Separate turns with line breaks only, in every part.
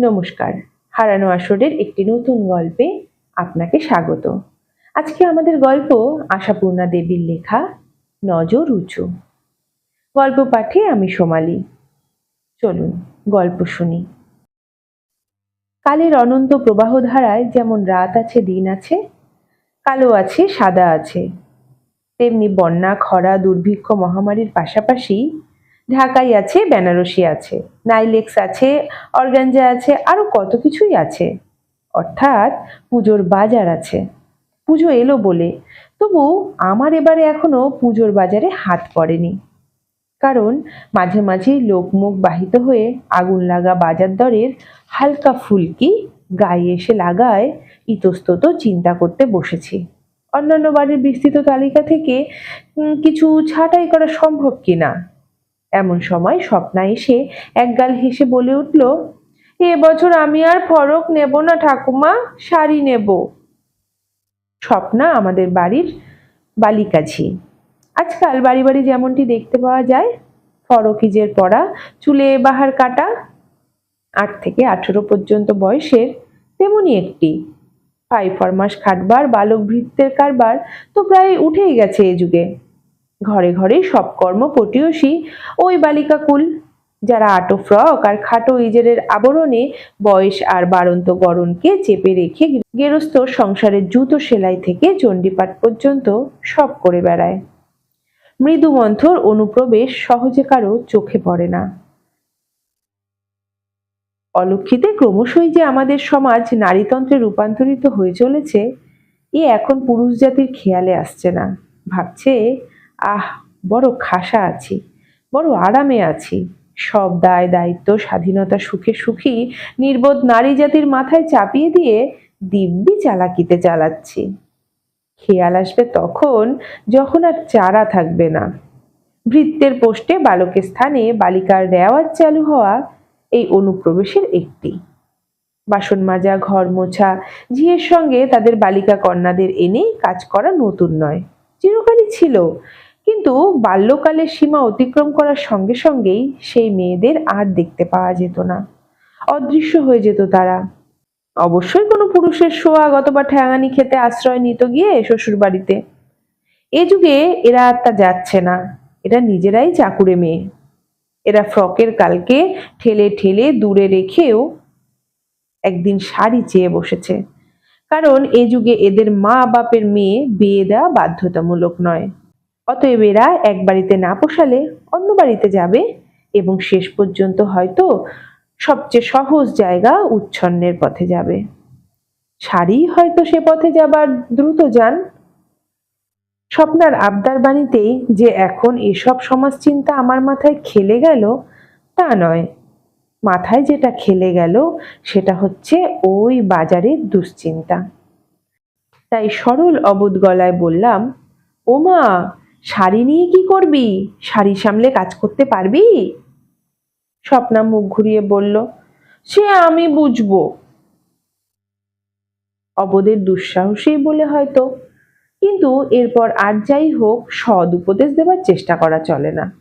নমস্কার। হারানো আসরের একটি নতুন গল্পে আপনাকে স্বাগত। আজকে আমাদের গল্প আশাপূর্ণা দেবীর লেখা, নজর উঁচু। গল্প পাঠে আমি সোমালি। চলুন, গল্প শুনি। কালের অনন্ত প্রবাহ ধারায় যেমন রাত আছে, দিন আছে, কালো আছে, সাদা আছে। তেমনি বন্যা, খরা, দুর্ভিক্ষ, মহামারীর পাশাপাশি ঢাকাই আছে, বেনারসি আছে, নাইলেক্স আছে অর্গানজা আছে আরও কত কিছুই আছে। অর্থাৎ পুজোর বাজার আছে। পুজো এলো বলে। তবু আমার এবারে এখনও পুজোর বাজারে হাত পড়েনি। কারণ মাঝে মাঝেই লোকমুখ বাহিত হয়ে আগুন লাগা বাজার দরের হালকা ফুলকি গায়ে এসে লাগায় ইতস্তত চিন্তা করতে বসেছি। অন্যান্য বাড়ির বিস্তৃত তালিকা থেকে কিছু ছাঁটাই করা সম্ভব কিনা? এমন সময় স্বপ্না এসে একগাল হেসে বলে উঠল, এ বছর আমি আর ফরক নেব না ঠাকুমা, শাড়ি নেব। স্বপ্না আমাদের বাড়ির বালিকাঝি। আজকাল বাড়ি বাড়ি যেমনটি দেখতে পাওয়া যায়, ফরকিজের পরা চুলে বাহার কাটা, আট থেকে আঠেরো পর্যন্ত বয়সের তেমনি একটি। ফাইভ ফরমাস খাটবার, বালক ভৃত্যের কারবার তো প্রায় উঠেই গেছে এ যুগে। ঘরে ঘরে সব কর্ম পটিয়সী ওই বালিকাকুল যারা আটো ফ্রক আর খাটো ইজেরের আবরণে বয়স আর বাড়ন্ত গরণকে চেপে রেখে গেরস্থ সংসারের জুতো সেলাই থেকে চণ্ডীপাঠ পর্যন্ত সব করে বেড়ায়। মৃদু মন্থর অনুপ্রবেশ সহজে কারও চোখে পড়ে না। অলক্ষিতে ক্রমশই যে আমাদের সমাজ নারীতন্ত্রে রূপান্তরিত হয়ে চলেছে, এ এখন পুরুষ জাতির খেয়ালে আসছে না। ভাবছে আহ, বড় খাসা আছি, বড় আরামে আছি। সব দায়, দায়িত্ব, স্বাধীনতা, সুখে সুখী, নির্বোধ নারী জাতির মাথায় চাপিয়ে দিয়ে দিব্যি চালাকিতে চালাচ্ছি। খেয়াল আসবে তখন যখন আর চারা থাকবে না। ভৃত্যের পোস্টে বালকের স্থানে বালিকার রেওয়াজ চালু হওয়া এই অনুপ্রবেশের একটি। বাসন মাজা, ঘর মোছা, ঝিয়ের সঙ্গে তাদের বালিকা কন্যাদের এনে কাজ করা নতুন নয়। চিরকালই ছিল। কিন্তু বাল্যকালের সীমা অতিক্রম করার সঙ্গে সঙ্গেই সেই মেয়েদের আর দেখতে পাওয়া যেত না। অদৃশ্য হয়ে যেত তারা। অবশ্যই কোনো পুরুষের শোয়া অথবা ঠ্যাঙানি খেতে আশ্রয় নিত গিয়ে শ্বশুর বাড়িতে এ যুগে এরা আর তা যাচ্ছে না। এরা নিজেরাই চাকুরে মেয়ে। এরা ফ্রকের কালকে ঠেলে ঠেলে দূরে রেখেও একদিন শাড়ি চেয়ে বসেছে। কারণ এ যুগে এদের মা বাপের মেয়ে বিয়ে দেওয়া বাধ্যতামূলক নয়। অতএব এরা এক বাড়িতে না পোষালে অন্য বাড়িতে যাবে এবং শেষ পর্যন্ত হয়তো সবচেয়ে সহজ জায়গা উচ্ছন্নের পথে যাবে। শাড়ি হয়তো সে পথে যাবার দ্রুত যান। স্বপ্নার আবদার বাণীতেই যে এখন এসব সমাজ চিন্তা আমার মাথায় খেলে গেল, তা নয়। মাথায় যেটা খেলে গেল, সেটা হচ্ছে ওই বাজারের দুশ্চিন্তা। তাই সরল অবোধ গলায় বললাম ও মা শাড়ি নিয়ে কি করবি? শাড়ি সামলে কাজ করতে পারবি? স্বপ্না মুখ ঘুরিয়ে বলল, সে আমি বুঝব। অবদের দুঃসাহসেই বলে হয়তো। কিন্তু এরপর আর যাই হোক, সদ উপদেশ দেবার চেষ্টা করা চলে না।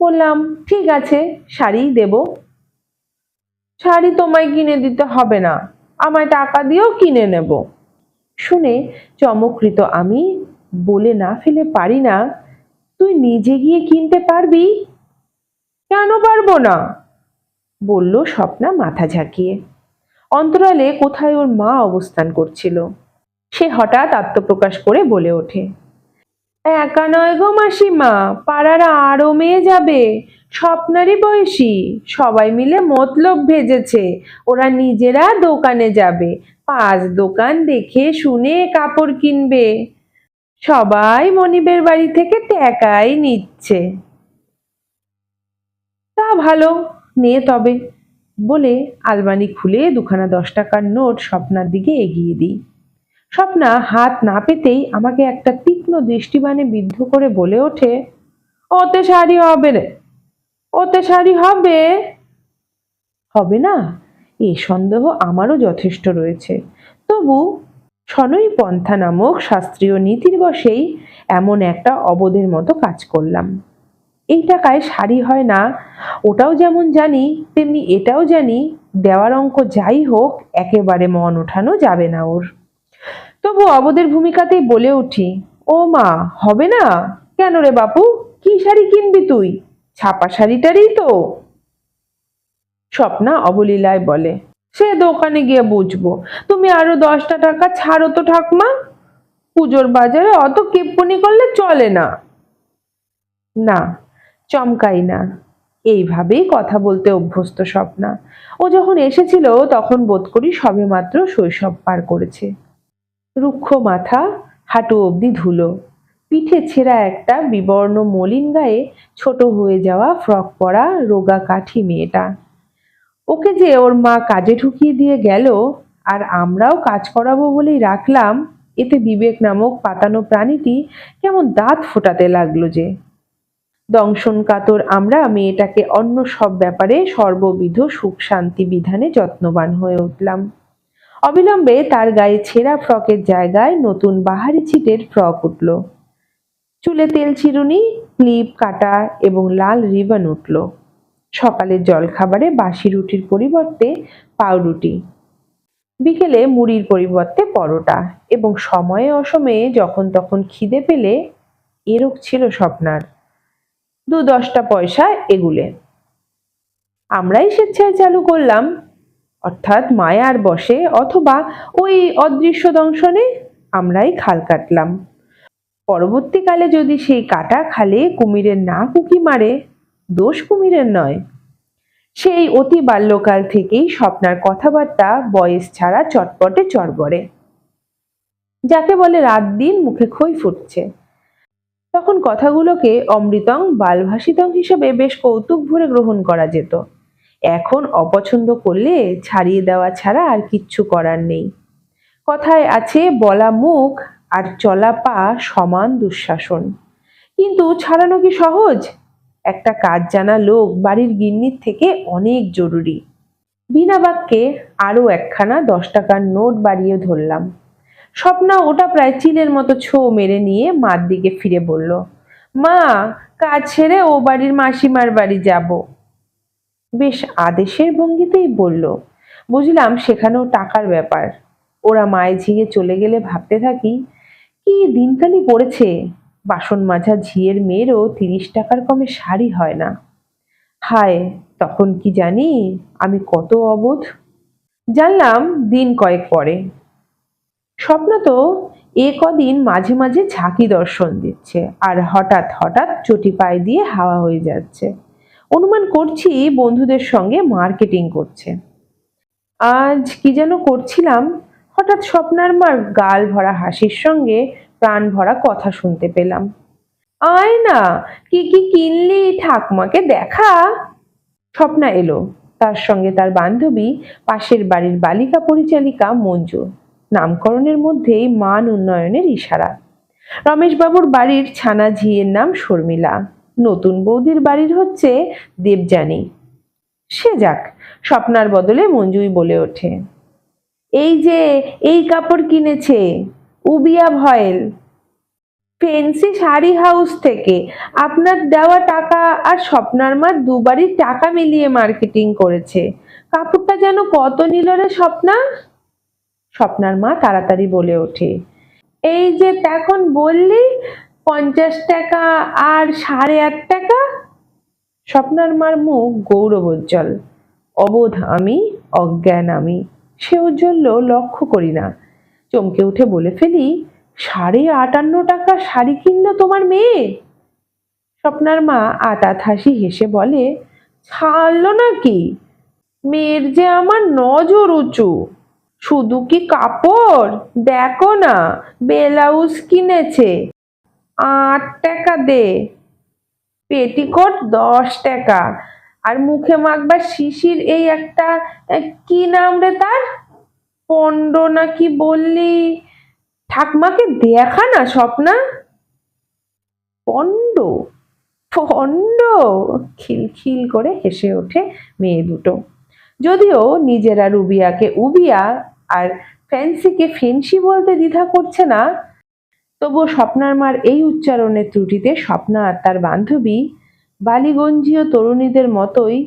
বললাম, ঠিক আছে শাড়ি দেব। শাড়ি তোমায় কিনে দিতে হবে না। আমায় টাকা দিয়েও কিনে নেব। শুনে চমকৃত আমি বলে না ফেলে পারি না, তুই নিজে গিয়ে কিনতে পারবি? কেন পারব না? বলল স্বপ্না মাথা ঝাঁকিয়ে। অন্তরালে কোথায় ওর মা অবস্থান করছিল? সে হঠাৎ আত্মপ্রকাশ করে বলে ওঠে। একা নয় গো মাসিমা, পাড়ার আরও মেয়ে যাবে। স্বপ্নারই বয়সী, সবাই মিলে মতলব ভেজেছে, ওরা নিজেরা দোকানে যাবে, পাঁচ দোকান দেখে শুনে কাপড় কিনবে। সবাই মনিবের বাড়ি থেকে টাকাই নিচ্ছে। তা ভালো নে তবে বলে আলমারি খুলে দুখানা দশ টাকার নোট স্বপ্নার দিকে এগিয়ে দিই। স্বপ্না হাত না পেতেই আমাকে একটা তীক্ষ্ণ দৃষ্টিবাণে বিদ্ধ করে বলে ওঠে, ওতে শাড়ি হবে রে, ওতে শাড়ি হবে। হবে না, এ সন্দেহ আমারও যথেষ্ট রয়েছে, তবু সনই পন্থা নামক শাস্ত্রীয় নীতির বসেই এমন একটা অবোধের মতো কাজ করলাম। এই টাকায় শাড়ি হয় না, ওটাও যেমন জানি, তেমনি এটাও জানি, দেওয়ার অঙ্ক যাই হোক, একেবারে মন ওঠানো যাবে না ওর। তবু অবদের ভূমিকাতেই বলে উঠি, ও মা, হবে না? কেন রে বাপু? কি শাড়ি কিনবি তুই? ছাপা শাড়িটারই তো? স্বপ্না অবলীলায় বলে সে দোকানে গিয়ে বুঝব। তুমি আরও দশটা টাকা ছাড়ো তো ঠাকমা। পুজোর বাজারে অত কিপ্পনি করলে চলে না। না, চমকাই না। এইভাবেই কথা বলতে অভ্যস্ত স্বপ্না। ও যখন এসেছিল, তখন বোধ করি সবেমাত্র শৈশব পার করেছে। রুক্ষ মাথা, হাঁটু অবধি ধুলো। পিঠে ছেঁড়া একটা বিবর্ণ মলিন গায়ে ছোট হয়ে যাওয়া ফ্রক পরা রোগা কাঠি মেয়েটা। ওকে যে ওর মা কাজে ঢুকিয়ে দিয়ে গেল আর আমরাও কাজ করাবো বলেই রাখলাম, এতে বিবেক নামক পাতানো প্রাণীটি কেমন দাঁত ফোটাতে লাগল যে। দংশন কাতর আমরা মেয়েটাকে অন্য সব ব্যাপারে সর্ববিধ সুখ শান্তি বিধানে যত্নবান হয়ে উঠলাম। অবিলম্বে তার গায়ে ছেঁড়া ফ্রকের জায়গায় নতুন বাহারি ছিটের ফ্রক উঠল। চুলে তেল চিরুনি ক্লিপ, কাটা এবং লাল রিবন উঠল। সকালের জলখাবারে বাসি রুটির পরিবর্তে পাউরুটি। বিকেলে মুড়ির পরিবর্তে পরোটা এবং সময়ে অসময়ে যখন তখন খিদে পেলে এরক ছিল স্বপ্নার। দু দশটা পয়সা এগুলে। আমরাই স্বেচ্ছায় চালু করলাম। অর্থাৎ মায়ার বসে অথবা ওই অদৃশ্য দংশনে আমরাই খাল কাটলাম। পরবর্তীকালে যদি সেই কাটা খালে কুমিরের না কুকি মারে দোষ কুমিরের নয়। সেই অতি বাল্যকাল থেকেই স্বপ্নার কথাবার্তা বয়স ছাড়া চটপটে চড়বড়ে যাকে বলে রাত দিন মুখে খই ফুটছে। তখন কথাগুলোকে অমৃতং বালভাষিতং হিসেবে বেশ কৌতুক ভরে গ্রহণ করা যেত। এখন অপছন্দ করলে ছাড়িয়ে দেওয়া ছাড়া আর কিচ্ছু করার নেই। কথায় আছে, বলা মুখ আর চলা পা সমান দুঃশাসন। কিন্তু ছাড়ানো কি সহজ? একটা কাজ জানা লোক বাড়ির গিন্নির থেকে অনেক জরুরি। বিনা বাক্যে আরও একখানা দশ টাকার নোট বাড়িয়ে ধরলাম। স্বপ্না ওটা প্রায় চিলের মতো ছো মেরে নিয়ে মার দিকে ফিরে বলল, মা, কাজ ছেড়ে ও বাড়ির মাসিমার বাড়ি যাব। বেশ আদেশের ভঙ্গিতেই বলল, বুঝলাম সেখানেও টাকার ব্যাপার। ওরা মায়ে ঝিঙে চলে গেলে ভাবতে থাকি, কি দিনকালই পড়েছে বাসন মাজা ঝিয়ের মেয়েরও তিরিশ টাকার কমে শাড়ি হয় না। হায়, তখন কি জানি আমি কত অবোধ। জানলাম দিন কয়েক পরে। স্বপ্ন তো এ কদিন মাঝে মাঝে ঝাঁকি দর্শন দিচ্ছে আর হঠাৎ হঠাৎ চটি পায়ে দিয়ে হাওয়া হয়ে যাচ্ছে। অনুমান করছি বন্ধুদের সঙ্গে মার্কেটিং করছে। আজ কি যেন করছিলাম, হঠাৎ স্বপ্নার মার গাল ভরা হাসির সঙ্গে প্রাণ ভরা কথা শুনতে পেলাম। আয় না, কি কি কিনলি ঠাকমাকে দেখা? স্বপ্না এলো। তার সঙ্গে তার বান্ধবী, পাশের বাড়ির বালিকা পরিচালিকা মঞ্জু। নামকরণের মধ্যেই মান উন্নয়নের ইশারা। রমেশবাবুর বাড়ির ছানা ঝিয়ের নাম শর্মিলা। নতুন বৌদির বাড়ির হচ্ছে দেবযানী। সে যাক, স্বপ্নার বদলে মঞ্জুই বলে ওঠে। এই যে, এই কাপড় কিনেছে। উবিয়া ভয়েল। ফেন্সি শাড়ি হাউস থেকে আপনার দেওয়া টাকা আর স্বপ্নার মা দুবারই টাকা মিলিয়ে মার্কেটিং করেছে। কাপড়টা যেন কত নিল রে স্বপ্না? স্বপ্নার মা তাড়াতাড়ি বলে ওঠে। এই যে তখন বললি, পঞ্চাশ টাকা আর সাড়ে আট টাকা? স্বপ্নার মার মুখ গৌরবোজ্জ্বল। অবোধ আমি, অজ্ঞান আমি। সে ঔজ্জ্বল্য লক্ষ্য করি না। চমকে উঠে বলে ফেলি, সাড়ে আটান্ন টাকা শাড়ি কিনলো তোমার মেয়ে? স্বপ্নার মা আতাত হাসি হেসে বলে, ছাড়লো নাকি? মেয়ের যে আমার নজর উঁচু। শুধু কি কাপড়? দেখো না, ব্লাউজ কিনেছে। আট টাকা দে। পেটিকোট দশ টাকা। আর মুখে মাখবার শিশির এই একটা কি নাম রে তার? পণ্ড নাকি বললি? ঠাকমাকে দেখা না স্বপ্না? পণ্ড? পণ্ড? খিলখিল করে হেসে ওঠে মেয়ে দুটো। যদিও নিজেরা রুবিয়াকে উবিয়া আর ফ্যান্সিকে ফেন্সি বলতে দ্বিধা করছে না, তবুও স্বপ্নার মার এই উচ্চারণের ত্রুটিতে স্বপ্না আর তার বান্ধবী বালিগঞ্জীয় তরুণীদের মতোই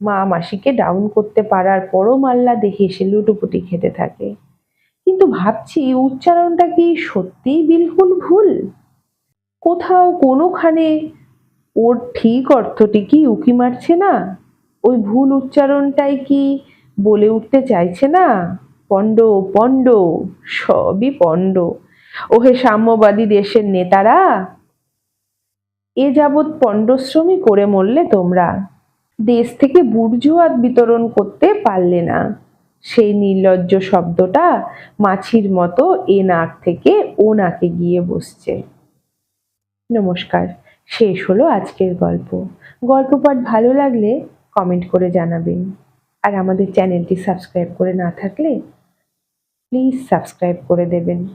মা মাসিকে ডাউন করতে পারার পরও মাল্লা দেখে সে লুটোপুটি খেতে থাকে। কিন্তু ভাবছি উচ্চারণটা কি সত্যিই বিলকুল ভুল? কোথাও কোনোখানে ওর ঠিক অর্থটি কি উকি মারছে না? ওই ভুল উচ্চারণটাই কি বলে উঠতে চাইছে না? পণ্ড পণ্ড, সবই পণ্ড। ওহে সাম্যবাদী দেশের নেতারা! এ যাবৎ পণ্ডশ্রমী করে মরলে তোমরা। দেশ থেকে বুর্জুয়াত বিতরণ করতে পারলে না। সেই নির্লজ্জ শব্দটা মাছির মতো এ নাক থেকে ও নাকে গিয়ে বসছে। নমস্কার, শেষ হলো আজকের গল্প। গল্প পাঠ ভালো লাগলে কমেন্ট করে জানাবেন। আর আমাদের চ্যানেলটি সাবস্ক্রাইব করে না থাকলে প্লিজ সাবস্ক্রাইব করে দেবেন।